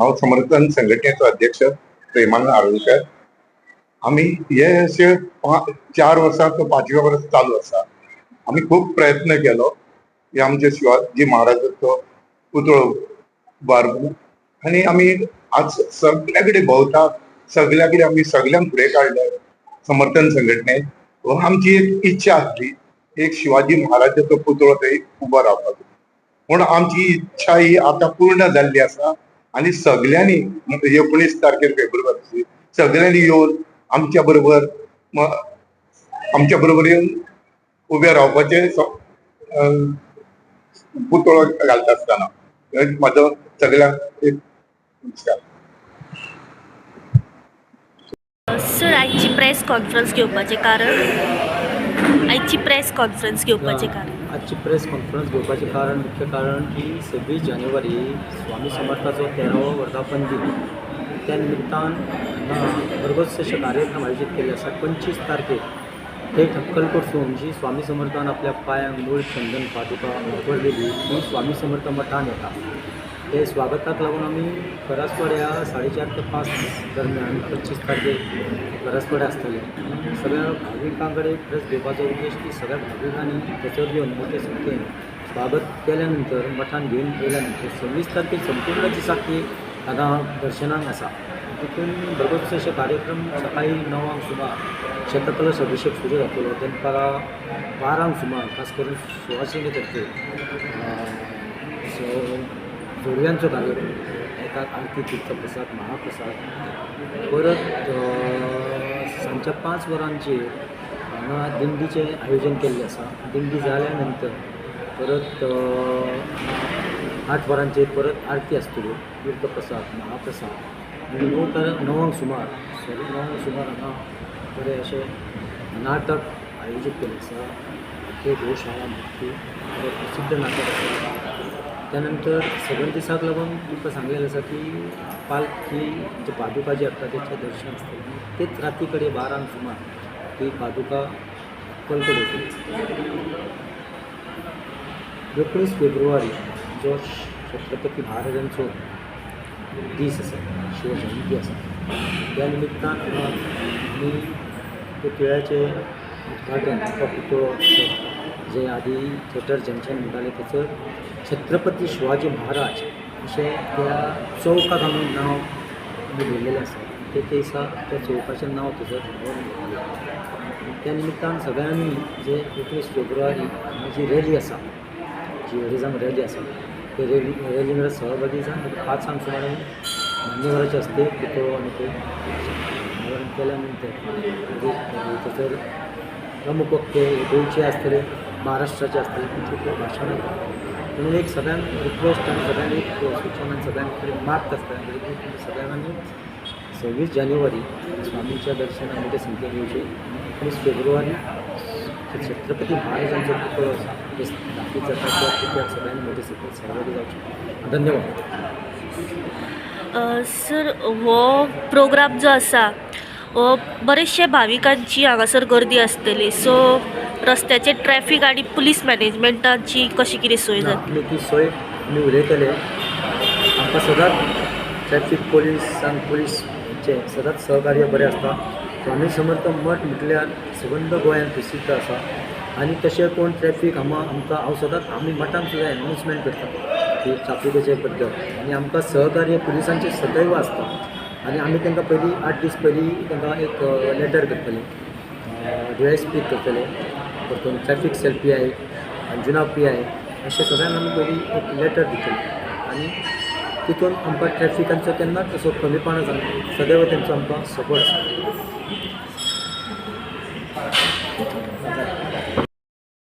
हांव समर्थन संघटनेचो अध्यक्ष प्रेमानंद आळुळकर. आमी हे अशे चार वर्सां तो पांचव्या वर्स चालू आसा आमी खूब प्रयत्न केलो. की आमचे शिवाजी महाराजाचो पुतळो उबारपूं आनी आमी आज सगळ्या कडेन भोंवतात सगळ्या कडेन आमी सगळ्यांक फुडें काडले समर्थन संघटनेन हो आमची एक इच्छा आसली एक शिवाजी महाराजाचो पुतळो थंय उबो रावपाचो पूण आमची इच्छा ही आता पूर्ण जाल्ली आसा आनी सगळ्यांनी म्हणजे एकोणीस तारखेर फेब्रुवारीची सगळ्यांनी येवन आमच्या बरोबर आमच्या बरोबर येवन उबे रावपाचे पुतळो घालता आसतना म्हाजो सगळ्यांक एक नमस्कार. सर आयची प्रेस कॉन्फरन्स घेवपाचें कारण? आयची प्रेस कॉन्फरन्स घेवपाचें कारण. आजची प्रेस कॉन्फरन्स घेवपाचें कारण मुख्य कारण की सव्वीस जानेवारी स्वामी समर्थाचो तेरावो वर्धापन दिन. त्या निमित्तान अशे कार्यक्रम आयोजीत केले आसात पंचवीस तारखेक ते ठक्कल कडसून जी स्वामी समर्थान आपल्या पांयांक मूळ चंदन पादुका वापरलेली ती स्वामी समर्थ मठान येता ते स्वागताक लागून आमी करसवाड्या साडेचार ते पांच दरम्यान पंचवीस तारखेक करसवाड्या आसतले सगळ्या भाविकां कडेन प्रेस घेवपाचो उद्देश की सगळ्या भाविकांनी थंयसर येवन मोठे संख्येन स्वागत केल्या नंतर मठान घेवन गेल्यानंतर सव्वीस तारखेक संपूर्ण दिसाक ती हांगा दर्शनाक आसा तितून बरोबरचे अशे कार्यक्रम सकाळी णवांक सुमार शतकलश अभिषेक सुरू जातलो दनपारा बारांक सुमार खास करून सुवासिनी तर्फे जोडव्यांचो कार्यक्रम एका आरती तीर्थप्रसाद महाप्रसाद. परत सांच्या पांच वरांचेर हांगा दिंडीचें आयोजन केल्लें आसा दिंडी जाल्या नंतर परत आठ वरांचेर परत आरती आसतल्यो तीर्थप्रसाद महाप्रसाद. आनी णव तर णवांक सुमार सॉरी णवांक सुमार हांगा बरें अशें नाटक आयोजीत केल्लें आसा ते गोशाळा मुक्ती. प्रसिद्ध नाटक आसा त्यानंतर सगळ्या दिसाक लागून तुमकां सांगलेलें आसा की पालखी जी पादुका जी हाडटा तेचें दर्शन आसतलें तेच राती कडेन बारांक सुमार ती पादुका कलकड येतली एकोणीस फेब्रुवारी जो छत्रपती महाराजांचो दीस आसा शिवजयंती आसा त्या निमित्तान आमी पुतळ्याचें उद्घाटन तो पुतळो जे आदी थिएटर जंक्शन म्हणटाले थंयसर छत्रपती शिवाजी महाराज अशें त्या चौकाक आमी नांव दिल्लेलें आसा ते ते दिसा त्या चौकाचें नांव थंयसर त्या निमित्तान सगळ्यांनी जे एकवीस फेब्रुवारी जी रॅली आसा जी अडिजांक रॅली आसा ते रॅली रॅली मध्ये सहभागी जावन पांचांक सांग आमी मान्यवराचे हस्ते पुतळो आनी ते केल्या नंतर थंयसर प्रमुख वक्ते गोंयचे आसतले महाराष्ट्राचे असतील तेंचे ते म्हणून एक सगळ्यांक रिक्वेस्ट आणि सगळ्यांक एक सूचना सगळ्यांकडे सगळ्यांक कडेन सगळ्यांनी सव्वीस जानेवारी स्वामीच्या दर्शनामध्ये मोठे संख्येन येवचे फेब्रुवारी छत्रपती महाराजांचो पुतळो आसा ते स्थापीत सगळ्यांनी मोठे संख्येन सहभागी जावचे धन्यवाद. सर हो प्रोग्राम जो आसा हो बरेचशे भाविकांची हांगासर गर्दी आसतली सो रस्त्याचे ट्रॅफिक आनी पुलीस मॅनेजमेंटाची कशी कितें सोय जातली ती सोय आमी उलयतले आमकां सदांच ट्रॅफीक पोलीस आनी पुलीसचे सदांच सहकार्य बरें आसता स्वामी समर्थ मठ म्हटल्यार सबंद गोंयांत प्रसिद्ध आसा आनी तशें कोण ट्रॅफीक हांगा आमकां हांव सदांच आमी मठान सुद्दां एनाउन्समेंट करता की ट्राफिकाचे बद्दल. आनी आमकां सहकार्य पुलिसांचे सदैव आसता आनी आमी तांकां पयलीं आठ दीस पयलीं तांकां एक लेटर करतले. डी एस पी करतले. परतून traffic cell P I Anjuna P आहे. अशें सगळ्यांना आमी पयलीं एक लेटर दितले आनी तितून आमकां ट्रॅफिकांचो केन्नाच असो कमीपणा जावना सदैव तेंचो आमकां सपोर्ट